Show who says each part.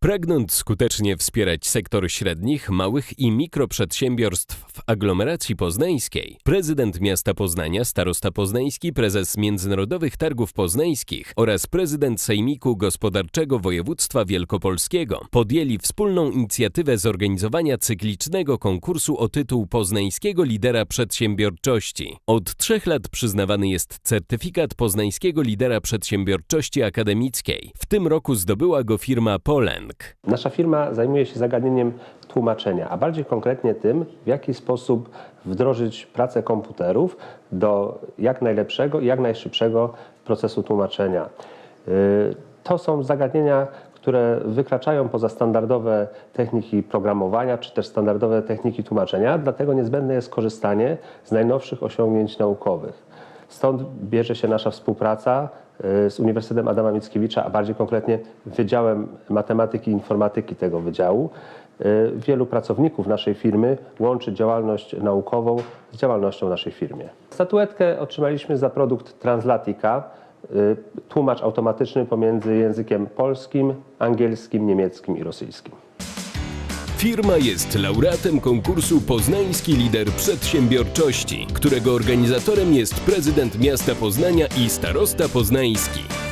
Speaker 1: Pragnąc skutecznie wspierać sektor średnich, małych i mikroprzedsiębiorstw w aglomeracji poznańskiej, prezydent miasta Poznania, starosta poznański, prezes Międzynarodowych Targów Poznańskich oraz prezydent Sejmiku Gospodarczego Województwa Wielkopolskiego podjęli wspólną inicjatywę zorganizowania cyklicznego konkursu o tytuł Poznańskiego Lidera Przedsiębiorczości. Od trzech lat przyznawany jest certyfikat Poznańskiego Lidera Przedsiębiorczości Akademickiej. W tym roku zdobyła go firma
Speaker 2: Nasza firma zajmuje się zagadnieniem tłumaczenia, a bardziej konkretnie tym, w jaki sposób wdrożyć pracę komputerów do jak najlepszego i jak najszybszego procesu tłumaczenia. Yy, To są zagadnienia, które wykraczają poza standardowe techniki programowania czy też standardowe techniki tłumaczenia, dlatego niezbędne jest korzystanie z najnowszych osiągnięć naukowych. Stąd bierze się nasza współpraca y, z Uniwersytetem Adama Mickiewicza, a bardziej konkretnie Wydziałem Matematyki i Informatyki tego wydziału. Y, Wielu pracowników naszej firmy łączy działalność naukową z działalnością naszej firmie. Statuetkę otrzymaliśmy za produkt Translatika, y, tłumacz automatyczny pomiędzy językiem polskim, angielskim, niemieckim i rosyjskim.
Speaker 1: Firma jest laureatem konkursu Poznański Lider Przedsiębiorczości, którego organizatorem jest prezydent miasta Poznania i starosta poznański.